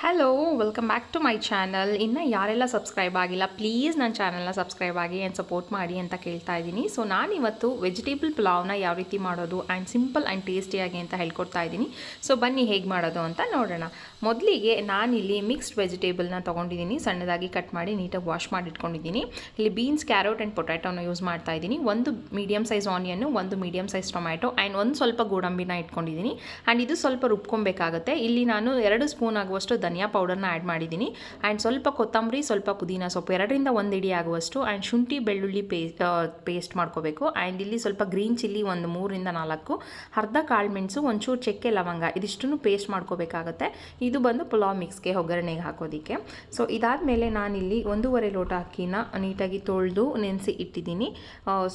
Hello welcome back to my channel ಇನ್ನು ಯಾರೆಲ್ಲ subscribe ಆಗಿಲ್ಲ ಪ್ಲೀಸ್ ನನ್ನ ಚಾನಲ್ನ ಸಬ್ಸ್ಕ್ರೈಬ್ ಆಗಿ ಆ್ಯಂಡ್ ಸಪೋರ್ಟ್ ಮಾಡಿ ಅಂತ ಕೇಳ್ತಾ ಇದ್ದೀನಿ. ಸೊ ನಾನಿವತ್ತು ವೆಜಿಟೇಬಲ್ ಪಲಾವ್ನ ಯಾವ ರೀತಿ ಮಾಡೋದು ಆ್ಯಂಡ್ ಸಿಂಪಲ್ ಆ್ಯಂಡ್ ಟೇಸ್ಟಿಯಾಗಿ ಅಂತ ಹೇಳ್ಕೊಡ್ತಾ ಇದ್ದೀನಿ. ಸೊ ಬನ್ನಿ ಹೇಗೆ ಮಾಡೋದು ಅಂತ ನೋಡೋಣ. ಮೊದಲಿಗೆ ನಾನಿಲ್ಲಿ ಮಿಕ್ಸ್ಡ್ ವೆಜಿಟೇಬಲ್ನ ತೊಗೊಂಡಿದ್ದೀನಿ. ಸಣ್ಣದಾಗಿ ಕಟ್ ಮಾಡಿ ನೀಟಾಗಿ ವಾಶ್ ಮಾಡಿ ಇಟ್ಕೊಂಡಿದ್ದೀನಿ. ಇಲ್ಲಿ ಬೀನ್ಸ್ ಕ್ಯಾರೋಟ್ ಆ್ಯಂಡ್ ಪೊಟ್ಯಾಟೋನ ಯೂಸ್ ಮಾಡ್ತಾ ಇದ್ದೀನಿ. ಒಂದು ಮೀಡಿಯಮ್ ಸೈಜ್ ಆನಿಯನ್ನು ಒಂದು ಮೀಡಿಯಮ್ ಸೈಜ್ ಟೊಮ್ಯಾಟೊ ಆ್ಯಂಡ್ ಒಂದು ಸ್ವಲ್ಪ ಗೋಡಂಬಿನ ಇಟ್ಕೊಂಡಿದ್ದೀನಿ. ಆ್ಯಂಡ್ ಇದು ಸ್ವಲ್ಪ ರುಬ್ಕೊಬೇಕಾಗುತ್ತೆ. ಇಲ್ಲಿ ನಾನು ಎರಡು ಸ್ಪೂನ್ ಆಗುವಷ್ಟು ಧನಿಯಾ ಪೌಡರ್ನ ಆ್ಯಡ್ ಮಾಡಿದ್ದೀನಿ ಆ್ಯಂಡ್ ಸ್ವಲ್ಪ ಕೊತ್ತಂಬರಿ, ಸ್ವಲ್ಪ ಪುದೀನ ಸೊಪ್ಪು ಎರಡರಿಂದ ಒಂದು ಇಡಿ ಆಗುವಷ್ಟು ಆ್ಯಂಡ್ ಶುಂಠಿ, ಬೆಳ್ಳುಳ್ಳಿ ಪೇಸ್ಟ್ ಪೇಸ್ಟ್ ಮಾಡ್ಕೋಬೇಕು. ಆ್ಯಂಡ್ ಇಲ್ಲಿ ಸ್ವಲ್ಪ ಗ್ರೀನ್ ಚಿಲ್ಲಿ ಒಂದು ಮೂರಿಂದ ನಾಲ್ಕು, ಅರ್ಧ ಕಾಳು ಮೆಣಸು, ಒಂಚೂರು ಚಕ್ಕೆ ಲವಂಗ ಇದಿಷ್ಟನ್ನು ಪೇಸ್ಟ್ ಮಾಡ್ಕೋಬೇಕಾಗತ್ತೆ. ಇದು ಬಂದು ಪುಲಾವ್ ಮಿಕ್ಸ್ಗೆ ಒಗ್ಗರಣೆಗೆ ಹಾಕೋದಕ್ಕೆ. ಸೊ ಇದಾದಮೇಲೆ ನಾನಿಲ್ಲಿ ಒಂದೂವರೆ ಲೋಟ ಅಕ್ಕಿನ ನೀಟಾಗಿ ತೊಳೆದು ನೆನೆಸಿ ಇಟ್ಟಿದ್ದೀನಿ.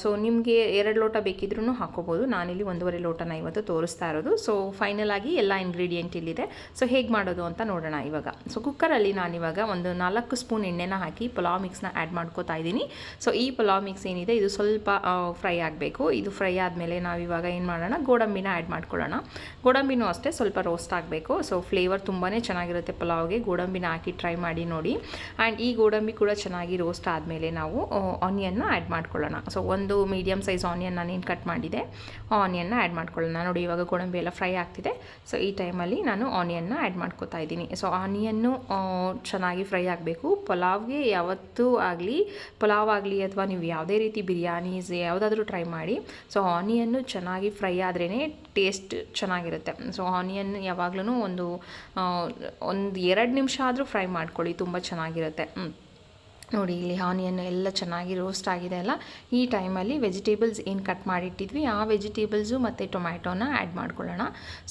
ಸೊ ನಿಮಗೆ ಎರಡು ಲೋಟ ಬೇಕಿದ್ರೂ ಹಾಕೋಬೋದು. ನಾನಿಲ್ಲಿ ಒಂದೂವರೆ ಲೋಟನ ಇವತ್ತು ತೋರಿಸ್ತಾ ಇರೋದು. ಸೊ ಫೈನಲ್ ಆಗಿ ಎಲ್ಲ ಇಂಗ್ರೀಡಿಯೆಂಟ್ ಇಲ್ಲಿದೆ. ಸೊ ಹೇಗೆ ಮಾಡೋದು ಅಂತ ನೋಡೋಣ ಇವಾಗ. ಸೊ ಕುಕ್ಕರಲ್ಲಿ ನಾನಿವಾಗ ಒಂದು ನಾಲ್ಕು ಸ್ಪೂನ್ ಎಣ್ಣೆನ ಹಾಕಿ ಪಲಾವ್ ಮಿಕ್ಸ್ನ ಆ್ಯಡ್ ಮಾಡ್ಕೋತಾ ಇದ್ದೀನಿ. ಸೊ ಈ ಪಲಾವ್ ಮಿಕ್ಸ್ ಏನಿದೆ, ಇದು ಸ್ವಲ್ಪ ಫ್ರೈ ಆಗಬೇಕು. ಇದು ಫ್ರೈ ಆದಮೇಲೆ ನಾವಿವಾಗ ಏನು ಮಾಡೋಣ, ಗೋಡಂಬಿನ ಆ್ಯಡ್ ಮಾಡ್ಕೊಳ್ಳೋಣ. ಗೋಡಂಬಿನೂ ಅಷ್ಟೇ ಸ್ವಲ್ಪ ರೋಸ್ಟ್ ಆಗಬೇಕು. ಸೊ ಫ್ಲೇವರ್ ತುಂಬಾ ಚೆನ್ನಾಗಿರುತ್ತೆ ಪಲಾವ್ಗೆ. ಗೋಡಂಬಿನ ಹಾಕಿ ಟ್ರೈ ಮಾಡಿ ನೋಡಿ. ಆ್ಯಂಡ್ ಈ ಗೋಡಂಬಿ ಕೂಡ ಚೆನ್ನಾಗಿ ರೋಸ್ಟ್ ಆದಮೇಲೆ ನಾವು ಆನಿಯನ್ನ ಆ್ಯಡ್ ಮಾಡ್ಕೊಳ್ಳೋಣ. ಸೊ ಒಂದು ಮೀಡಿಯಮ್ ಸೈಜ್ ಆನಿಯನ್ ನಾನೇನು ಕಟ್ ಮಾಡಿದೆ ಆನಿಯನ್ನ ಆ್ಯಡ್ ಮಾಡ್ಕೊಳ್ಳೋಣ. ನೋಡಿ, ಇವಾಗ ಗೋಡಂಬಿ ಎಲ್ಲ ಫ್ರೈ ಆಗ್ತಿದೆ. ಸೊ ಈ ಟೈಮಲ್ಲಿ ನಾನು ಆನಿಯನ್ನ ಆ್ಯಡ್ ಮಾಡ್ಕೋತಾ ಇದ್ದೀನಿ. ಸೊ ಆನಿಯನ್ನು ಚೆನ್ನಾಗಿ ಫ್ರೈ ಆಗಬೇಕು. ಪಲಾವ್ಗೆ ಯಾವತ್ತೂ ಆಗಲಿ, ಪಲಾವ್ ಆಗಲಿ ಅಥವಾ ನೀವು ಯಾವುದೇ ರೀತಿ ಬಿರಿಯಾನೀಸ್ ಯಾವುದಾದ್ರೂ ಟ್ರೈ ಮಾಡಿ. ಸೊ, ಆನಿಯನ್ನು ಚೆನ್ನಾಗಿ ಫ್ರೈ ಆದ್ರೇ ಟೇಸ್ಟ್ ಚೆನ್ನಾಗಿರುತ್ತೆ. ಸೊ ಆನಿಯನ್ ಯಾವಾಗಲೂ ಒಂದು ಒಂದು ಎರಡು ನಿಮಿಷ ಆದರೂ ಫ್ರೈ ಮಾಡ್ಕೊಳ್ಳಿ, ತುಂಬ ಚೆನ್ನಾಗಿರುತ್ತೆ. ನೋಡಿ, ಇಲ್ಲಿ ಆನಿಯನ್ ಎಲ್ಲ ಚೆನ್ನಾಗಿ ರೋಸ್ಟ್ ಆಗಿದೆ ಅಲ್ಲ? ಈ ಟೈಮಲ್ಲಿ ವೆಜಿಟೇಬಲ್ಸ್ ಏನು ಕಟ್ ಮಾಡಿಟ್ಟಿದ್ವಿ, ಆ ವೆಜಿಟೇಬಲ್ಸು ಮತ್ತು ಟೊಮ್ಯಾಟೋನ ಆ್ಯಡ್ ಮಾಡ್ಕೊಳ್ಳೋಣ.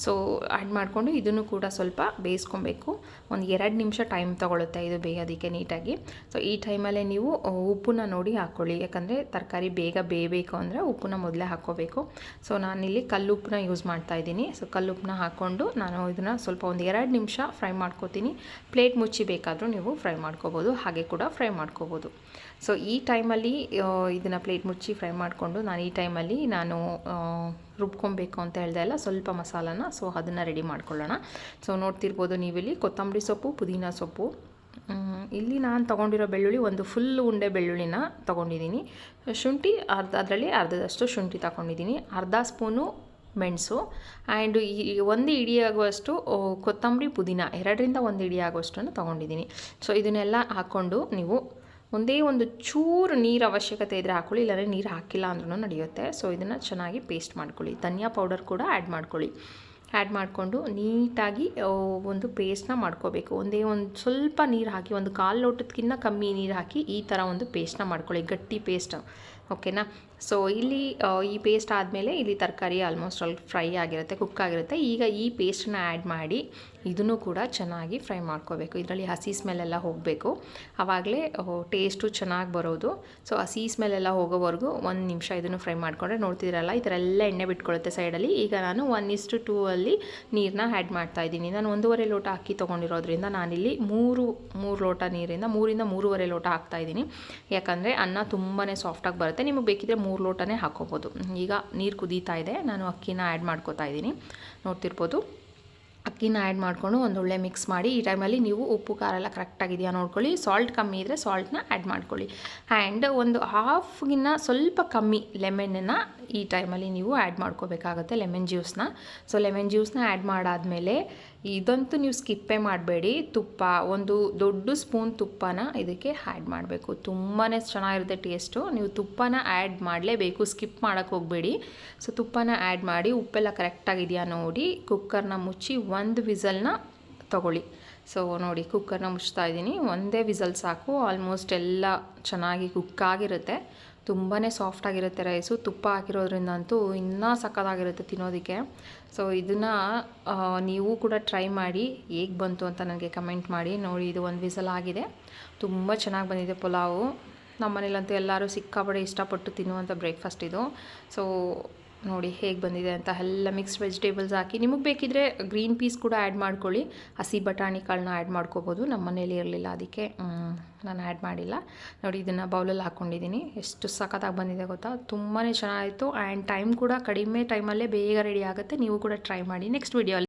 ಸೊ ಆ್ಯಡ್ ಮಾಡಿಕೊಂಡು ಇದನ್ನು ಕೂಡ ಸ್ವಲ್ಪ ಬೇಯಿಸ್ಕೊಬೇಕು. ಒಂದು ಎರಡು ನಿಮಿಷ ಟೈಮ್ ತೊಗೊಳುತ್ತೆ ಇದು ಬೇಯೋದಕ್ಕೆ ನೀಟಾಗಿ. ಸೊ ಈ ಟೈಮಲ್ಲೇ ನೀವು ಉಪ್ಪನ್ನ ನೋಡಿ ಹಾಕ್ಕೊಳ್ಳಿ ಯಾಕಂದರೆ ತರಕಾರಿ ಬೇಗ ಬೇಯಬೇಕು ಅಂದರೆ ಉಪ್ಪನ್ನ ಮೊದಲೇ ಹಾಕ್ಕೋಬೇಕು. ಸೊ ನಾನಿಲ್ಲಿ ಕಲ್ಲುಪ್ಪನ್ನ ಯೂಸ್ ಮಾಡ್ತಾ ಇದ್ದೀನಿ. ಸೊ ಕಲ್ಲುಪ್ಪನ್ನ ಹಾಕ್ಕೊಂಡು ನಾನು ಇದನ್ನು ಸ್ವಲ್ಪ ಒಂದು ಎರಡು ನಿಮಿಷ ಫ್ರೈ ಮಾಡ್ಕೋತೀನಿ. ಪ್ಲೇಟ್ ಮುಚ್ಚಿ ಬೇಕಾದರೂ ನೀವು ಫ್ರೈ ಮಾಡ್ಕೋಬೋದು. ಹಾಗೆ ಕೂಡ ಫ್ರೈ ಮಾಡ್ಕೋಬೋದು. ಸೊ ಈ ಟೈಮಲ್ಲಿ ಇದನ್ನು ಪ್ಲೇಟ್ ಮುಚ್ಚಿ ಫ್ರೈ ಮಾಡಿಕೊಂಡು ನಾನು ಈ ಟೈಮಲ್ಲಿ ನಾನು ರುಬ್ಕೊಬೇಕು ಅಂತ ಹೇಳ್ದೆ ಅಲ್ಲ, ಸ್ವಲ್ಪ ಮಸಾಲನ ಸೊ ಅದನ್ನು ರೆಡಿ ಮಾಡ್ಕೊಳ್ಳೋಣ. ಸೊ ನೋಡ್ತಿರ್ಬೋದು ನೀವಿಲ್ಲಿ ಕೊತ್ತಂಬರಿ ಸೊಪ್ಪು, ಪುದೀನ ಸೊಪ್ಪು. ಇಲ್ಲಿ ನಾನು ತೊಗೊಂಡಿರೋ ಬೆಳ್ಳುಳ್ಳಿ ಒಂದು ಫುಲ್ ಉಂಡೆ ಬೆಳ್ಳುಳ್ಳಿನ ತೊಗೊಂಡಿದ್ದೀನಿ ಶುಂಠಿ ಅರ್ಧ, ಅದರಲ್ಲಿ ಅರ್ಧದಷ್ಟು ಶುಂಠಿ ತಗೊಂಡಿದ್ದೀನಿ ಅರ್ಧ ಸ್ಪೂನು ಮೆಣಸು ಆ್ಯಂಡ್ ಈ ಒಂದು ಇಡಿಯಾಗುವಷ್ಟು ಕೊತ್ತಂಬರಿ ಪುದೀನ ಎರಡರಿಂದ ಒಂದು ಇಡಿ ಆಗುವಷ್ಟನ್ನು ತೊಗೊಂಡಿದ್ದೀನಿ. ಸೊ, ಇದನ್ನೆಲ್ಲ ಹಾಕ್ಕೊಂಡು ನೀವು ಒಂದೇ ಒಂದು ಚೂರು ನೀರು ಅವಶ್ಯಕತೆ ಇದ್ದರೆ ಹಾಕ್ಕೊಳ್ಳಿ ಇಲ್ಲಾಂದರೆ ನೀರು ಹಾಕಿಲ್ಲ ಅಂದ್ರೂ ನಡೆಯುತ್ತೆ. ಸೊ, ಇದನ್ನು ಚೆನ್ನಾಗಿ ಪೇಸ್ಟ್ ಮಾಡ್ಕೊಳ್ಳಿ. ಧನಿಯಾ ಪೌಡರ್ ಕೂಡ ಆ್ಯಡ್ ಮಾಡ್ಕೊಳ್ಳಿ. ಆ್ಯಡ್ ಮಾಡಿಕೊಂಡು ನೀಟಾಗಿ ಒಂದು ಪೇಸ್ಟ್ನ ಮಾಡ್ಕೋಬೇಕು. ಒಂದೇ ಒಂದು ಸ್ವಲ್ಪ ನೀರು ಹಾಕಿ, ಒಂದು ಕಾಲು ಲೋಟದಕ್ಕಿಂತ ಕಮ್ಮಿ ನೀರು ಹಾಕಿ ಈ ಥರ ಒಂದು ಪೇಸ್ಟ್ನ ಮಾಡ್ಕೊಳ್ಳಿ. ಗಟ್ಟಿ ಪೇಸ್ಟ್. ಓಕೆನಾ? ಸೊ ಇಲ್ಲಿ ಈ ಪೇಸ್ಟ್ ಆದಮೇಲೆ ಇಲ್ಲಿ ತರಕಾರಿ ಆಲ್ಮೋಸ್ಟ್ ಅಲ್ಲಿ ಫ್ರೈ ಆಗಿರುತ್ತೆ ಕುಕ್ ಆಗಿರುತ್ತೆ. ಈಗ ಈ ಪೇಸ್ಟನ್ನ ಆ್ಯಡ್ ಮಾಡಿ ಇದನ್ನು ಕೂಡ ಚೆನ್ನಾಗಿ ಫ್ರೈ ಮಾಡ್ಕೋಬೇಕು. ಇದರಲ್ಲಿ ಹಸಿ ಸ್ಮೆಲ್ಲೆಲ್ಲ ಹೋಗಬೇಕು. ಆವಾಗಲೇ ಟೇಸ್ಟು ಚೆನ್ನಾಗಿ ಬರೋದು. ಸೊ ಹಸಿ ಸ್ಮೆಲ್ಲೆಲ್ಲ ಹೋಗೋವರೆಗೂ ಒಂದು ನಿಮಿಷ ಇದನ್ನು ಫ್ರೈ ಮಾಡಿಕೊಂಡ್ರೆ ನೋಡ್ತಿದ್ರಲ್ಲ ಈ ಥರ ಎಲ್ಲ ಎಣ್ಣೆ ಬಿಟ್ಕೊಳ್ಳುತ್ತೆ ಸೈಡಲ್ಲಿ ಈಗ ನಾನು ಒನ್ ಇಸ್ಟು ಟೂ ಅಲ್ಲಿ ನೀರನ್ನ ಆ್ಯಡ್ ಮಾಡ್ತಾ ಇದ್ದೀನಿ. ನಾನು ಒಂದೂವರೆ ಲೋಟ ಅಕ್ಕಿ ತೊಗೊಂಡಿರೋದ್ರಿಂದ ನಾನಿಲ್ಲಿ ಮೂರು ಮೂರು ಲೋಟ ನೀರಿಂದ, ಮೂರಿಂದ ಮೂರುವರೆ ಲೋಟ ಹಾಕ್ತಾ ಇದ್ದೀನಿ. ಯಾಕಂದರೆ ಅನ್ನ ತುಂಬಾ ಸಾಫ್ಟಾಗಿ ಬರುತ್ತೆ. ನಿಮಗೆ ಬೇಕಿದ್ರೆ ಮೂರು ಲೋಟನೇ ಹಾಕೋಬೋದು. ಈಗ ನೀರು ಕುದೀತಾ ಇದೆ. ನಾನು ಅಕ್ಕಿನ ಆ್ಯಡ್ ಮಾಡ್ಕೋತಾ ಇದ್ದೀನಿ. ನೋಡ್ತಿರ್ಬೋದು. ಅಕ್ಕಿನ ಆ್ಯಡ್ ಮಾಡಿಕೊಂಡು ಒಳ್ಳೆ ಮಿಕ್ಸ್ ಮಾಡಿ. ಈ ಟೈಮಲ್ಲಿ ನೀವು ಉಪ್ಪು, ಖಾರ ಎಲ್ಲ ಕರೆಕ್ಟಾಗಿದೆಯಾ ನೋಡ್ಕೊಳ್ಳಿ. ಸಾಲ್ಟ್ ಕಮ್ಮಿ ಇದ್ದರೆ ಸಾಲ್ಟ್ನ ಆ್ಯಡ್ ಮಾಡ್ಕೊಳ್ಳಿ. ಆ್ಯಂಡ್ ಒಂದು ಹಾಫ್ಗಿನ್ನ ಸ್ವಲ್ಪ ಕಮ್ಮಿ ಲೆಮೆನನ್ನು ಈ ಟೈಮಲ್ಲಿ ನೀವು ಆ್ಯಡ್ ಮಾಡ್ಕೋಬೇಕಾಗುತ್ತೆ ಲೆಮನ್ ಜ್ಯೂಸ್ನ ಸೊ ಲೆಮನ್ ಜ್ಯೂಸ್ನ ಆ್ಯಡ್ ಮಾಡಾದಮೇಲೆ ಇದಂತೂ ನೀವು ಸ್ಕಿಪ್ಪೇ ಮಾಡಬೇಡಿ. ತುಪ್ಪ, ಒಂದು ದೊಡ್ಡ ಸ್ಪೂನ್ ತುಪ್ಪನ ಇದಕ್ಕೆ ಆ್ಯಡ್ ಮಾಡಬೇಕು. ತುಂಬಾ ಚೆನ್ನಾಗಿರುತ್ತೆ ಟೇಸ್ಟು ನೀವು ತುಪ್ಪನ ಆ್ಯಡ್ ಮಾಡಲೇಬೇಕು. ಸ್ಕಿಪ್ ಮಾಡೋಕ್ಕೆ ಹೋಗಬೇಡಿ. ಸೊ ತುಪ್ಪನ ಆ್ಯಡ್ ಮಾಡಿ ಉಪ್ಪೆಲ್ಲ ಕರೆಕ್ಟಾಗಿದೆಯಾ ನೋಡಿ. ಕುಕ್ಕರ್ನ ಮುಚ್ಚಿ ಒಂದು ವಿಸಲ್ನ ತಗೊಳ್ಳಿ. ಸೊ ನೋಡಿ ಕುಕ್ಕರ್ನ ಮುಚ್ತಾ ಇದ್ದೀನಿ. ಒಂದೇ ವಿಸಲ್ ಸಾಕು. ಆಲ್ಮೋಸ್ಟ್ ಎಲ್ಲ ಚೆನ್ನಾಗಿ ಕುಕ್ಕಾಗಿರುತ್ತೆ ತುಂಬಾ ಸಾಫ್ಟಾಗಿರುತ್ತೆ ರೈಸು ತುಪ್ಪ ಹಾಕಿರೋದ್ರಿಂದ ಅಂತೂ ಇನ್ನೂ ಸಕ್ಕತ್ತಾಗಿರುತ್ತೆ ತಿನ್ನೋದಕ್ಕೆ. ಸೊ ಇದನ್ನು ನೀವು ಕೂಡ ಟ್ರೈ ಮಾಡಿ. ಹೇಗೆ ಬಂತು ಅಂತ ನನಗೆ ಕಮೆಂಟ್ ಮಾಡಿ. ನೋಡಿ, ಇದು ಒಂದು ವಿಸಲ್ ಆಗಿದೆ. ತುಂಬ ಚೆನ್ನಾಗಿ ಬಂದಿದೆ ಪುಲಾವು. ನಮ್ಮ ಮನೇಲಂತೂ ಎಲ್ಲರೂ ಸಿಕ್ಕಾಪಡೆ ಇಷ್ಟಪಟ್ಟು ತಿನ್ನುವಂಥ ಬ್ರೇಕ್ಫಾಸ್ಟ್ ಇದು. ಸೊ ನೋಡಿ ಹೇಗೆ ಬಂದಿದೆ ಅಂತ ಎಲ್ಲ ಮಿಕ್ಸ್ಡ್ ವೆಜಿಟೇಬಲ್ಸ್ ಹಾಕಿ. ನಿಮಗೆ ಬೇಕಿದ್ರೆ ಗ್ರೀನ್ ಪೀಸ್ ಕೂಡ ಆ್ಯಡ್ ಮಾಡ್ಕೊಳ್ಳಿ. ಹಸಿ ಬಟಾಣಿ ಕಾಳನ್ನ ಆ್ಯಡ್ ಮಾಡ್ಕೋಬೋದು. ನಮ್ಮ ಮನೇಲಿ ಇರಲಿಲ್ಲ ಅದಕ್ಕೆ ನಾನು ಆ್ಯಡ್ ಮಾಡಿಲ್ಲ. ನೋಡಿ ಇದನ್ನು ಬೌಲಲ್ಲಿ ಹಾಕ್ಕೊಂಡಿದ್ದೀನಿ ಎಷ್ಟು ಸಖತ್ತಾಗಿ ಬಂದಿದೆ ಗೊತ್ತಾ? ತುಂಬಾ ಚೆನ್ನಾಗಿತ್ತು. ಆ್ಯಂಡ್ ಟೈಮ್ ಕೂಡ ಕಡಿಮೆ ಟೈಮಲ್ಲೇ ಬೇಗ ರೆಡಿ ಆಗುತ್ತೆ. ನೀವು ಕೂಡ ಟ್ರೈ ಮಾಡಿ. Next video